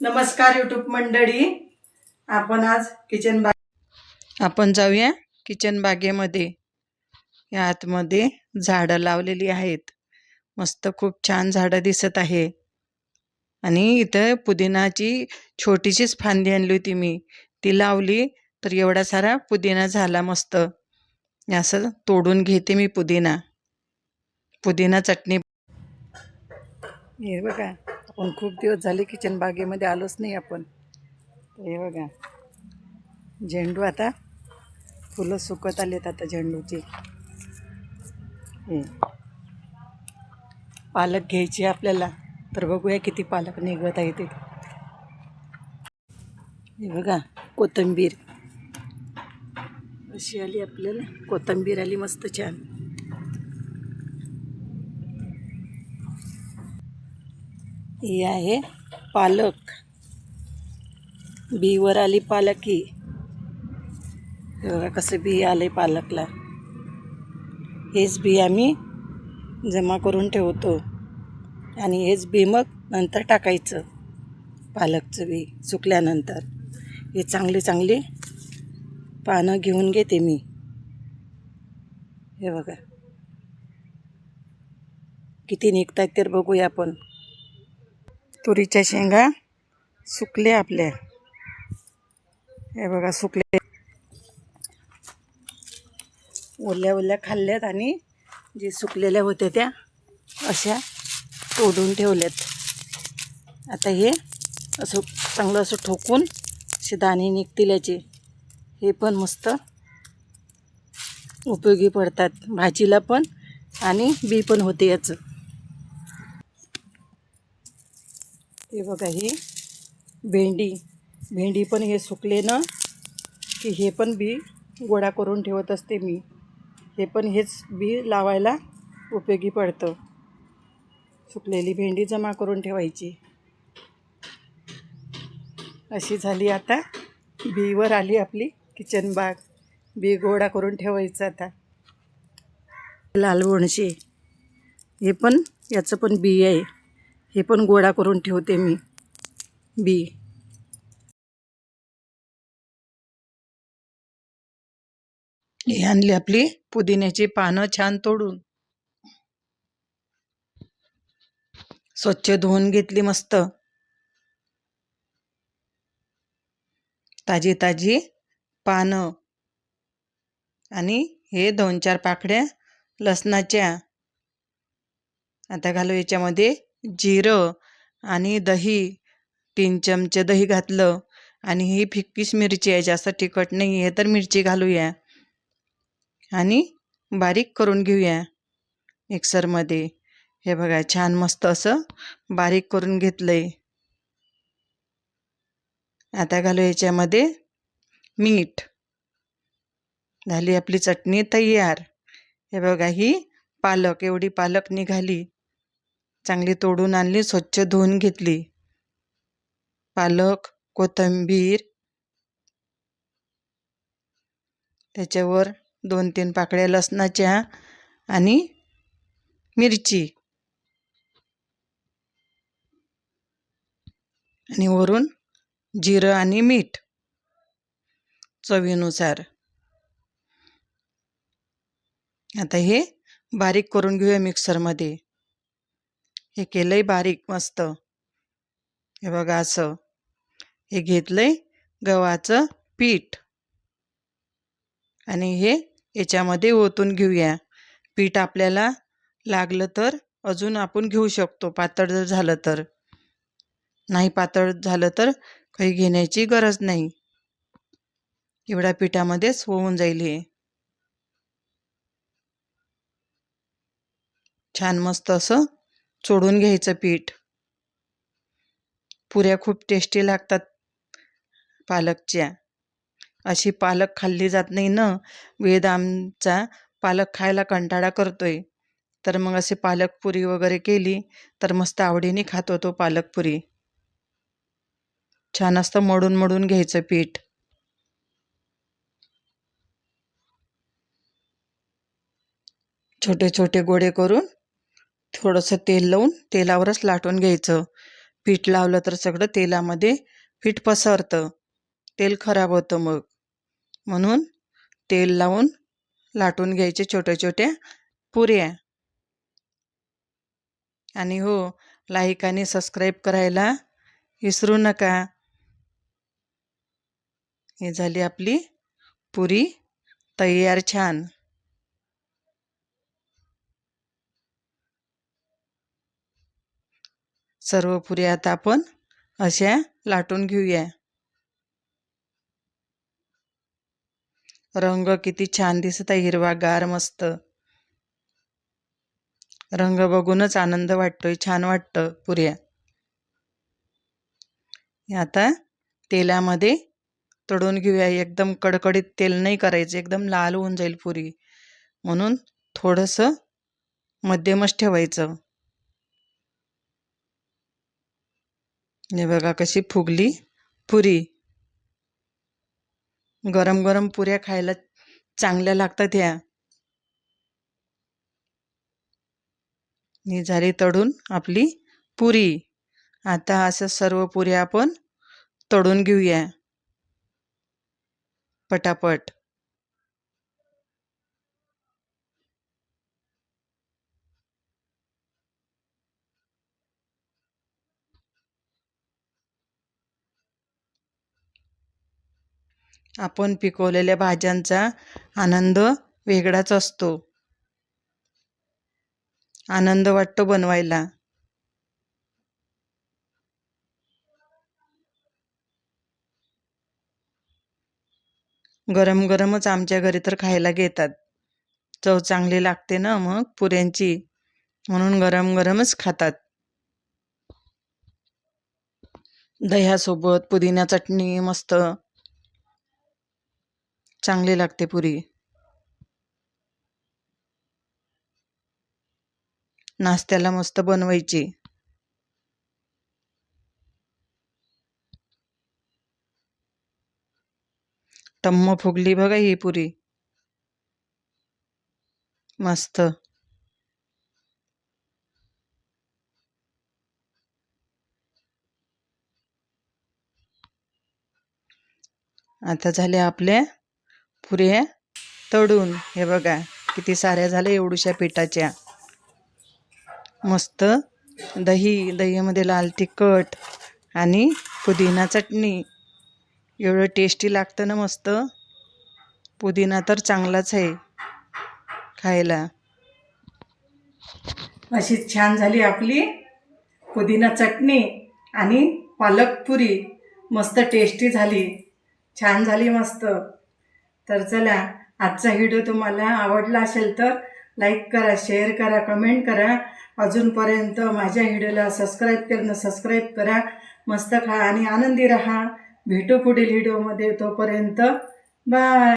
नमस्कार युट्यूब मंडळी. आपण आज किचन बाग आपण जाऊया किचन बागेमध्ये. या आतमध्ये झाडं लावलेली आहेत. मस्त खूप छान झाडं दिसत आहे. आणि इथं पुदिनाची छोटीशीच फांदी आणली होती मी. ती लावली तर एवढा सारा पुदिना झाला मस्त. असं तोडून घेते मी पुदिना. पुदिना चटणी. हे बघा. आपण खूप दिवस झाले किचन बागेमध्ये आलोच नाही आपण. तर हे बघा झेंडू आता फुलं सुकत आलेत आता झेंडूची. पालक घ्यायची आपल्याला. तर बघूया किती पालक निघत आहे ते हे बघा कोथिंबीर. अशी आली आपल्याला. कोथिंबीर आली मस्त छान. ही आहे पालक. बीवर आली पालकी. हे बघा कसं बी आले पालकला. हेच बी आम्ही जमा करून ठेवतो. आणि हेच बी मग नंतर टाकायचं. पालकचं बी सुकल्यानंतर. हे चांगली चांगली पानं घेऊन घेते मी. हे बघा. किती निघतात तर बघूया आपण. तुरीच्या शेंगा सुकले आपल्या. हे बघा सुकले ओल्या ओल्या खाल्ल्यात आणि जे सुकलेल्या होत्या त्या अशा तोडून ठेवल्यात. आता हे असं चांगलं असं ठोकून असे दाणे निघतील याचे. हे पण मस्त उपयोगी पडतात. भाजीला पण आणि बी पण होते याचं. हे बघा ही भेंडी. भेंडी पण हे सुकले ना की हे पण बी गोळा करून ठेवत असते मी. हे पण हेच बी लावायला उपयोगी पडतं. सुकलेली भेंडी जमा करून ठेवायची. अशी झाली आता बीवर आली आपली किचन बाग. बी गोळा करून ठेवायचं आता. लाल हे पण याचं पण बी आहे. हे पण गोळा करून ठेवते मी. बी हे आणली आपली पुदिन्याची पानं छान तोडून. स्वच्छ धुवून घेतली मस्त. ताजी ताजी पानं. आणि हे दोन चार पाकड्या लसणाच्या. आता घालू याच्यामध्ये जिरं आणि दही तीन चमचे दही घातलं आणि ही फिक्कीच मिरची आहे जास्त तिखट नाही आहे तर मिरची घालूया. आणि बारीक करून घेऊया मिक्सरमध्ये. हे बघा छान मस्त असं बारीक करून घेतलंय. आता घालू याच्यामध्ये मीठ. झाली आपली चटणी तयार. हे बघा ही पालक एवढी पालक निघाली. चांगली तोडून आणली स्वच्छ धुवून घेतली. पालक कोथिंबीर. त्याच्यावर दोन तीन पाकळ्या लसणाच्या आणि मिरची. आणि वरून जिरं आणि मीठ. चवीनुसार. आता हे बारीक करून घेऊया मिक्सरमध्ये. हे केलंय बारीक मस्त. हे बघा असं. हे घेतलंय गव्हाचं पीठ. आणि हे याच्यामध्ये ओतून घेऊया. पीठ आपल्याला लागलं तर अजून आपण घेऊ शकतो. पातळ जर झालं तर. नाही पातळ झालं तर काही घेण्याची गरज नाही. एवढ्या पिठामध्येच होऊन जाईल हे. छान मस्त असं चोडून घ्यायचं पीठ. पुऱ्या खूप टेस्टी लागतात पालकच्या. अशी पालक खाल्ली जात नाही ना? वेद आमचा पालक खायला कंटाळा करतोय. तर मग असे पालकपुरी वगैरे केली तर मस्त आवडीने खातो तो पालकपुरी छान असतं मडून मडून घ्यायचं पीठ. छोटे छोटे गोळे करून थोडंसं तेल लावून तेलावरच लाटून घ्यायचं. पीठ लावलं तर सगळं तेलामध्ये पीठ पसरतं. तेल खराब होतं मग. म्हणून तेल लावून लाटून घ्यायचे छोट्या छोट्या पुऱ्या. आणि हो लाईक आणि सबस्क्राईब करायला विसरू नका. हे झाली आपली पुरी. तयार छान. सर्व पुऱ्या आता आपण अशा लाटून घेऊया. रंग किती छान दिसत आहे हिरवा गार मस्त. रंग बघूनच आनंद वाटतोय छान वाटतं पुऱ्या. आता तेलामध्ये तळून घेऊया. एकदम कडकडीत तेल नाही करायचं एकदम लाल होऊन जाईल पुरी. म्हणून थोडंसं मध्यमच ठेवायचं. हे बघा कशी फुगली. पुरी. गरम गरम पुऱ्या खायला चांगल्या लागतात ह्या. ही झाली तळून आपली पुरी. आता असं सर्व पुऱ्या आपण तळून घेऊया. पटापट. आपण पिकवलेल्या भाज्यांचा आनंद वेगळाच असतो. आनंद वाटतो बनवायला. गरम गरमच आमच्या घरी तर खायला घेतात. चव चांगली लागते ना मग पुऱ्यांची? म्हणून गरम गरमच खातात. दह्यासोबत पुदिना चटणी मस्त चांगली लागते पुरी. नाश्त्याला मस्त बनवायची. टम्म फुगली बघा ही पुरी. मस्त. आता झाले आपले पुऱ्या तळून. हे बघा किती साऱ्या झाल्या एवढूशा पिठाच्या. मस्त दही दहीमध्ये लाल तिखट आणि पुदिना चटणी. एवढं टेस्टी लागतं ना मस्त. पुदिना तर चांगलाच आहे खायला. अशी छान झाली आपली पुदिना चटणी आणि पालक पुरी. मस्त टेस्टी झाली. छान झाली मस्त. तर चला आजचा व्हिडिओ तुम्हाला आवडला असेल तर लाईक करा शेअर करा कमेंट करा. अजूनपर्यंत माझ्या व्हिडिओला सबस्क्राईब करणं सबस्क्राईब करा. मस्त खा आणि आनंदी राहा. भेटू पुढील व्हिडिओमध्ये तोपर्यंत. बाय